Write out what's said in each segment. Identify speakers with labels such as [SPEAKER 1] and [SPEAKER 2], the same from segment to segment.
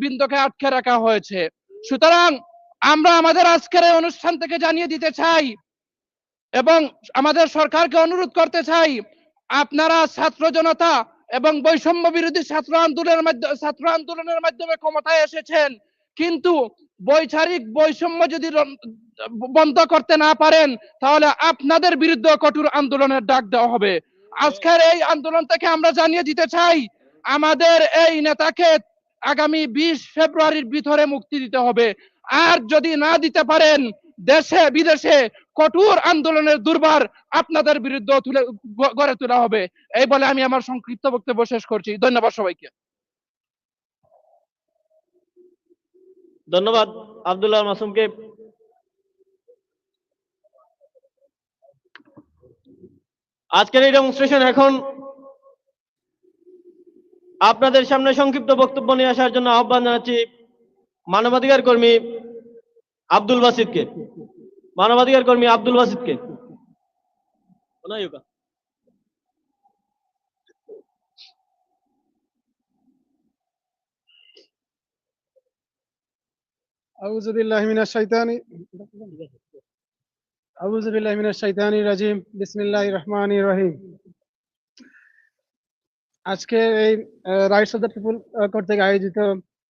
[SPEAKER 1] বৃন্দকে আটকে রাখা হয়েছে। সুতরাং আমরা আমাদের আজকের এই অনুষ্ঠান থেকে জানিয়ে দিতে চাই এবং আমাদের সরকারকে অনুরোধ করতে চাই, আপনারা ছাত্র জনতা এবং বৈষম্য বিরোধী ছাত্র আন্দোলনের মাধ্যমে, ছাত্র আন্দোলনের মাধ্যমে ক্ষমতায় এসেছেন। কিন্তু বৈচারিক বৈষম্য যদি বন্ধ করতে না পারেন, তাহলে আপনাদের বিরুদ্ধে কঠোর আন্দোলনের ডাক দেওয়া হবে। আজকের এই আন্দোলন থেকে আমরা জানিয়ে দিতে চাই, আমাদের এই নেতাকে আগামী বিশ ফেব্রুয়ারির ভিতরে মুক্তি দিতে হবে। আর যদি না দিতে পারেন, দেশে, বিদেশে কঠোর আন্দোলনের দুর্বার আপনাদের বিরুদ্ধে তুলে গড়ে তোলা হবে। এই বলে আমি আমার সংক্ষিপ্ত বক্তব্য শেষ করছি। ধন্যবাদ সবাইকে।
[SPEAKER 2] ধন্যবাদ। আব্দুল্লাহ মাসুমকে। আজকের এই ডেমনস্ট্রেশন এখন আপনাদের সামনে সংক্ষিপ্ত বক্তব্য নিয়ে আসার জন্য আহ্বান জানাচ্ছি মানবাধিকার কর্মী আব্দুল বাসিদকে মানবাধিকার কর্মী আব্দুল বাসিদকে
[SPEAKER 3] أعوذ بالله من الشيطان أعوذ بالله من الشيطان الرجيم بسم الله الرحمن الرحيم আজকে এই রাইটস অফ দ্য পিপুল কর্তৃক আয়োজিত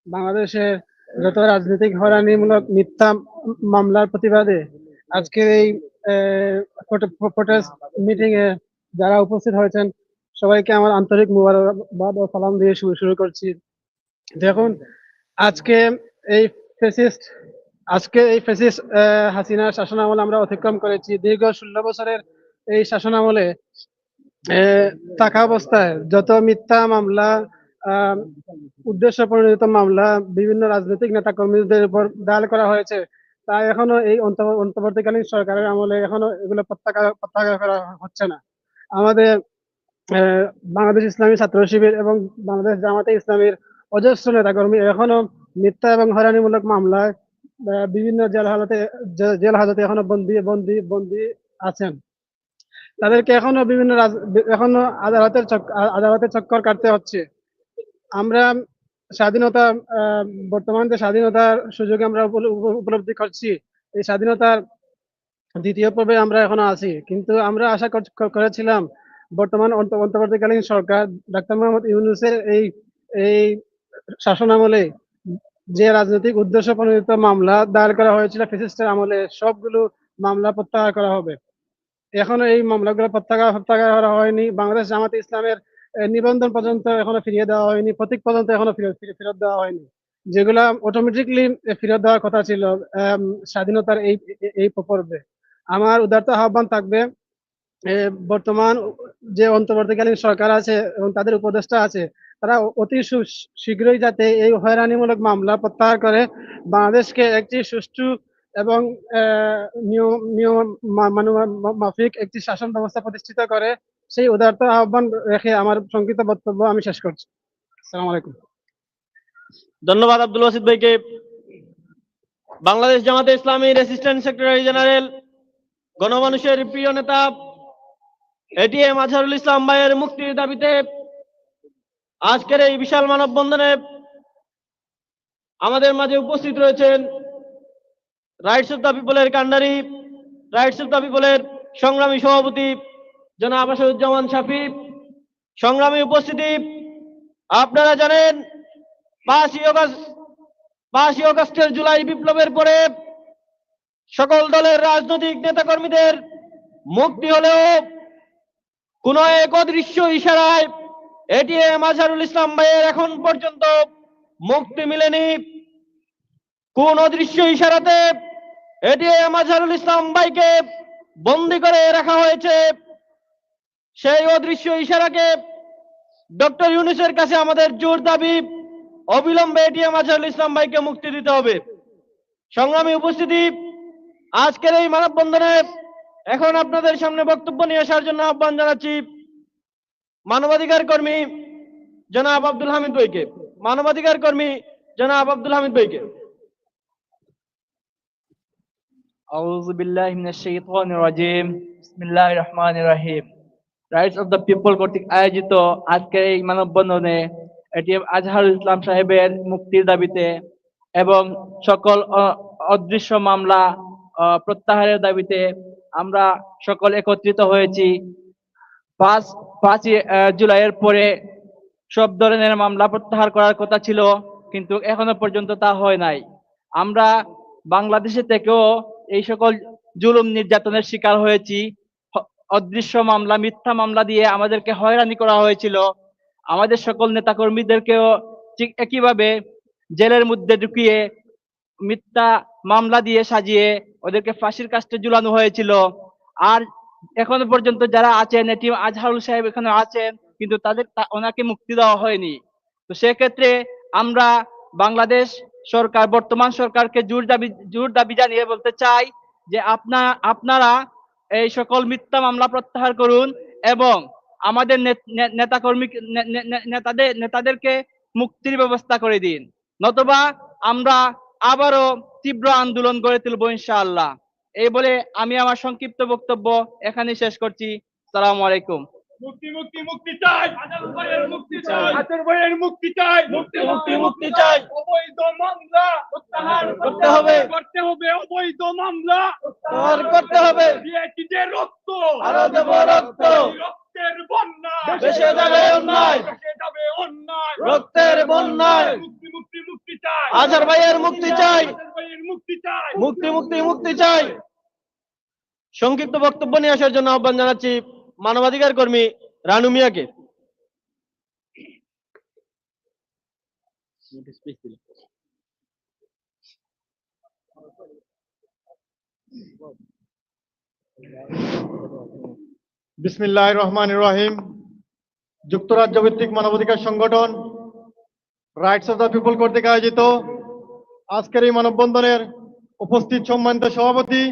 [SPEAKER 3] বাংলাদেশের যত রাজনৈতিক হয়রানিমূলক মিথ্যা মামলার প্রতিবাদে আজকের এই প্রোটেস্ট মিটিং এ যারা উপস্থিত হয়েছেন, সবাইকে আমার আন্তরিক মুবারকবাদ ও সালাম দিয়ে শুরু শুরু করছি। দেখুন, আজকে এই ফেসিস্ট আজকে এই ফেসিস্ট হাসিনার শাসনামল আমরা অতিক্রম করেছি। দীর্ঘ ষোলো বছরের এই শাসনামলে থাকা অবস্থায় যত মিথ্যা মামলা উদ্দেশ্য প্রণোদিত মামলা, বিভিন্ন রাজনৈতিক নেতা কর্মীদের উপর দায়ের করা হয়েছে, তা এখনও এই অন্ত- অন্তর্বর্তীকালীন সরকারের আমলে এখনও এগুলো প্রত্যাহার করা হচ্ছে না। আমাদের বাংলাদেশ ইসলামী ছাত্র শিবির এবং বাংলাদেশ জামাতে ইসলামীর অজস্র নেতাকর্মী এখনও মিথ্যা এবং হয়রানিমূলক মামলায় বিভিন্ন জেল হাজতে জে- জেল হাজতে এখনও বন্দি বন্দি বন্দি আছেন। তাদেরকে এখনও বিভিন্ন এখনও আদালতের আদালতের চক্কর কাটতে হচ্ছে। আমরা স্বাধীনতা বর্তমান যে স্বাধীনতার সুযোগে আমরা উপল- উপলব্ধি করছি, এই স্বাধীনতার দ্বিতীয় পর্বে আমরা এখনও আছি। কিন্তু আমরা আশা কর- কর- করেছিলাম, বর্তমান অন্ত- অন্তর্বর্তীকালীন সরকার ডাক্তার মোহাম্মদ ইউনুসের এই এই শাসনামলে যে রাজনৈতিক উদ্দেশ্য প্রণোদিত মামলা দায়ের করা হয়েছিল, ফেসিস্টের আমলে সবগুলো মামলা প্রত্যাহার করা হবে। এখনও এই মামলাগুলো প্রত্যাহার প্রত্যাহার করা হয়নি। বাংলাদেশ জামাতে ইসলামের নিবন্ধন পর্যন্ত এখনও ফিরিয়ে দেওয়া হয়নি। প্রতীক পর্যন্ত এখনও ফেরত দেওয়া হয়নি। যেগুলা অটোমেটিকলি ফেরত দেওয়ার কথা ছিল স্বাধীনতার এই এই- এই পর্বে আমার উদারত আহ্বান থাকবে বর্তমান যে অন্তর্বর্তীকালীন সরকার আছে এবং তাদের উপদেষ্টা আছে, তারা অতি শীঘ্রই যাতে এই হয়রানিমূলক মামলা প্রত্যাহার করে। বাংলাদেশকে একটি সুষ্ঠু এবং মাফিক একটি শাসন ব্যবস্থা প্রতিষ্ঠিত করে, সেই উদারত আহ্বান রেখে আমার সংক্ষিপ্ত বক্তব্য আমি শেষ করছি। আসসালামু আলাইকুম।
[SPEAKER 2] ধন্যবাদ আব্দুল ওয়াসিদ ভাইকে। বাংলাদেশ জামাতে ইসলামীর অ্যাসিস্ট্যান্ট সেক্রেটারি জেনারেল, গণমানুষের প্রিয় নেতা এটিএম আজহারুল ইসলাম ভাইয়ের মুক্তির দাবিতে আজকের এই বিশাল মানববন্ধনে আমাদের মাঝে উপস্থিত রয়েছেন রাইটস অফ দ্য পিপলের কান্ডারি রাইটস অফ দ্য পিপলের সংগ্রামী সভাপতি জনাব আসাদুজ্জামান শাফি সংগ্রামী উপস্থিতি আপনারা জানেন, পাঁচই অগস্ট, পাঁচই অগস্টের জুলাই বিপ্লবের পরে সকল দলের রাজনৈতিক নেতাকর্মীদের মুক্তি হলেও কোন এক অদৃশ্য ইশারায় এটিএম আজহারুল ইসলাম ভাইয়ের এখন পর্যন্ত মুক্তি মিলেনি। কোন অদৃশ্য ইশারাতে এটিএম আজহারুল ইসলাম ভাইকে বন্দি করে রাখা হয়েছে। সেই অদৃশ্য ইশারাকে ডক্টর ইউনুসের কাছে আমাদের জোর দাবি, অবিলম্বে এটিএম আজহারুল ইসলাম ভাইকে মুক্তি দিতে হবে। সংগ্রামী উপস্থিতি, আজকের এই মানববন্ধনে এখন আপনাদের সামনে বক্তব্য নিয়ে আসার জন্য আহ্বান জানাচ্ছি মানবাধিকার কর্মী জনাব আব্দুল হামিদ ভাইকে। মানবাধিকার কর্মী জনাব আব্দুল হামিদ ভাইকে।
[SPEAKER 4] A'udhu billahi minash shaitanir rajim. Bismillahir rahmanir rahim. Rights of the people কর্তৃক আয়োজিত আজকের এই মানববন্ধনে এটিএম আজহারুল ইসলাম সাহেবের মুক্তির দাবিতে এবং সকল অদৃশ্য মামলা প্রত্যাহারের দাবিতে আমরা সকল একত্রিত হয়েছি পাঁচ, পাঁচই জুলাইয়ের পরে সব ধরনের মামলা প্রত্যাহার করার কথা ছিল, কিন্তু এখনও পর্যন্ত তা হয় নাই আমরা বাংলাদেশে থেকেও এই সকল জুলুম নির্যাতনের শিকার হয়েছি। অদৃশ্য মামলা, মিথ্যা মামলা দিয়ে আমাদেরকে হয়রানি করা হয়েছিল। আমাদের সকল নেতাকর্মীদেরকেও ঠিক একইভাবে জেলের মধ্যে ঢুকিয়ে মিথ্যা মামলা দিয়ে সাজিয়ে ওদেরকে ফাঁসির কাস্টে ঝুলানো হয়েছিল। আর এখনও পর্যন্ত যারা আছেন এটিম আজহারুল সাহেব এখানে আছেন, কিন্তু তাদের ওনাকে মুক্তি দেওয়া হয়নি। তো সেক্ষেত্রে আমরা বাংলাদেশ সরকার, বর্তমান সরকারকে জোর দাবি জোর দাবি জানিয়ে বলতে চাই যে আপনা, আপনারা এই সকল মিথ্যা মামলা প্রত্যাহার করুন এবং আমাদের নেতাকর্মী নেতাদের, নেতাদেরকে মুক্তির ব্যবস্থা করে দিন। নতবা আমরা আবারও তীব্র আন্দোলন গড়ে তুলবো ইনশাআল্লাহ। এই বলে আমি আমার সংক্ষিপ্ত বক্তব্য এখানে শেষ করছি। সালাম আলাইকুম।
[SPEAKER 5] মুক্তি মুক্তি মুক্তি চাই। আজাদ ভাইয়ের মুক্তি চাই। আজাদ ভাইয়ের মুক্তি চাই। মুক্তি মুক্তি মুক্তি চাই। অবৈধ মামলা প্রত্যাহার
[SPEAKER 2] করতে হবে।
[SPEAKER 5] করতে হবে। অবৈধ মামলা।
[SPEAKER 2] প্রত্যাহার করতে হবে।
[SPEAKER 5] দিয়েছি যে রক্ত।
[SPEAKER 2] আরও দেব রক্ত।
[SPEAKER 5] রক্তের বন্যা
[SPEAKER 2] ভেসে যাবে অন্যায়।
[SPEAKER 5] ভেসে যাবে অন্যায়।
[SPEAKER 2] রক্তের বন্যায়।
[SPEAKER 5] মুক্তি মুক্তি মুক্তি চাই।
[SPEAKER 2] আজহার ভাইয়ের মুক্তি চাই।
[SPEAKER 5] ভাইয়ের মুক্তি চাই।
[SPEAKER 2] মুক্তি মুক্তি মুক্তি চাই। সংক্ষিপ্ত বক্তব্য নিয়ে আসার জন্য আহ্বান জানাচ্ছি মানবাধিকার কর্মী রানু মিয়াকে।
[SPEAKER 6] বিসমিল্লাহ রহমান রহিম। যুক্তরাজ্য ভিত্তিক মানবাধিকার সংগঠন রাইটস অফ দ্য পিপল কর্তৃক আয়োজিত আজকের এই মানববন্ধনের উপস্থিত সম্মানিত সভাপতি